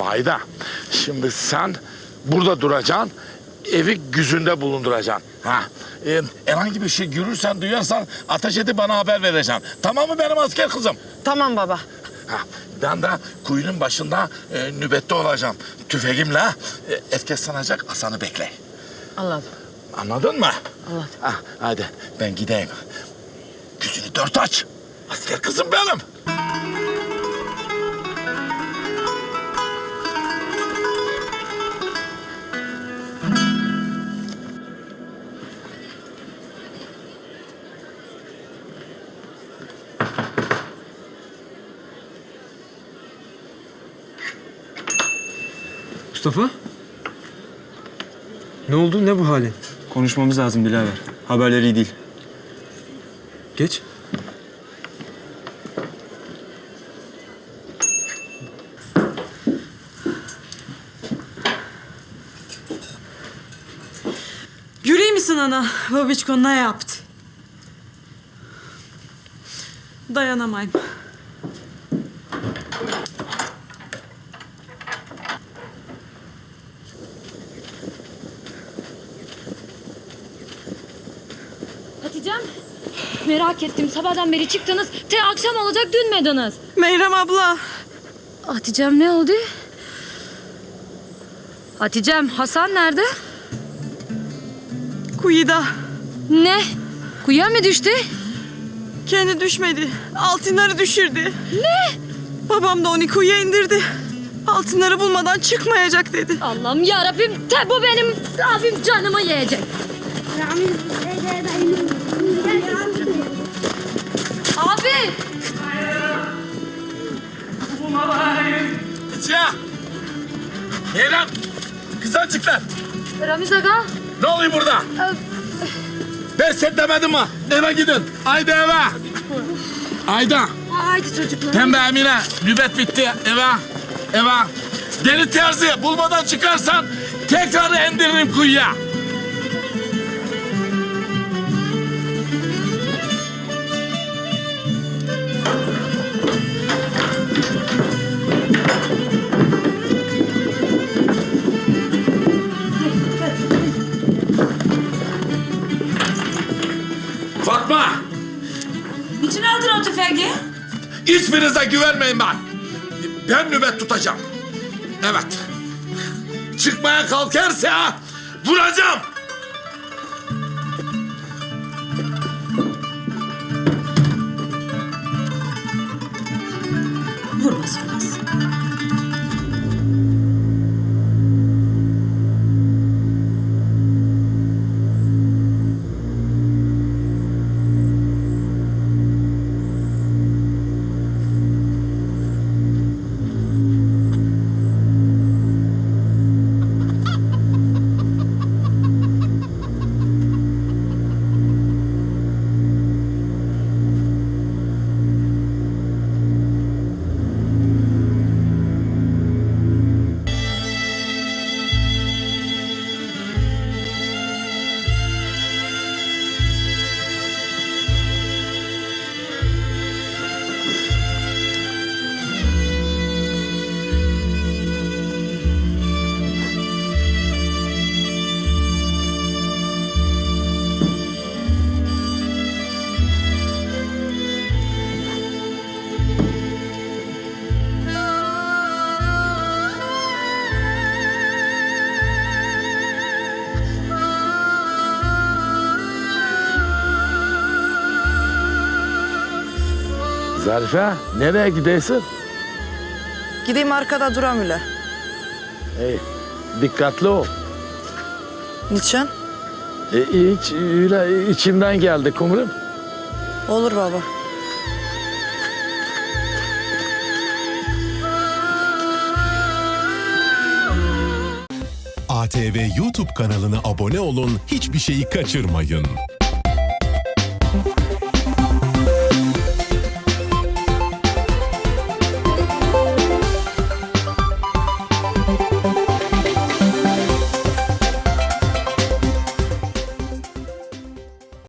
Vayda. Şimdi sen burada duracaksın. Evi güzünde bulunduracaksın. Ha. E, herhangi bir şey görürsen, duyarsan ateş edip bana haber vereceksin. Tamam mı benim asker kızım? Tamam baba. Ha. Ben de kuyunun başında e, nöbette olacağım. Tüfeğimle e, efkes sanacak Hasan'ı bekle. Anladım. Anladın mı? Anladım. Ha, hadi ben gideyim. Gözünü dört aç. Asker kızım benim. Mustafa? Ne oldu? Ne bu halin? Konuşmamız lazım Dilaver. Haberleri iyi değil. Geç. Göreyim misin ana? Babiçko ne yaptı? Dayanamayım. Hatice'm merak ettim. Sabahdan beri çıktınız. Te akşam olacak dönmediniz. Meyrem abla. Hatice'm ne oldu? Hatice'm Hasan nerede? Kuyuda. Ne? Kuyuya mı düştü? Kendi düşmedi. Altınları düşürdü. Ne? Babam da onu kuyuya indirdi. Altınları bulmadan çıkmayacak dedi. Allah'ım ya Rabbim te bu benim abim canımı yiyecek. Abi! Ya. Meyrem. Kızancıklar. Ramiz Aga. Ne oluyor burada? Ben sen demedim mi? Eve gidin. Haydi eve. Ayda. Haydi çocuklar. Pembe Emine. Nöbet bitti. Eve. Eve. Deli terzi. Bulmadan çıkarsan tekrar indiririm kuyuya. Tüfeği? Hiçbirinize güvenmeyin ben. Ben nöbet tutacağım. Evet. Çıkmaya kalkarsa vuracağım. Zarife nereye gidiyorsun? Gideyim arkada duram öyle. Hey, dikkatli ol. Niçin? E, hiç öyle içimden geldi kumurum. Olur baba. ATV YouTube kanalına abone olun, hiçbir şeyi kaçırmayın.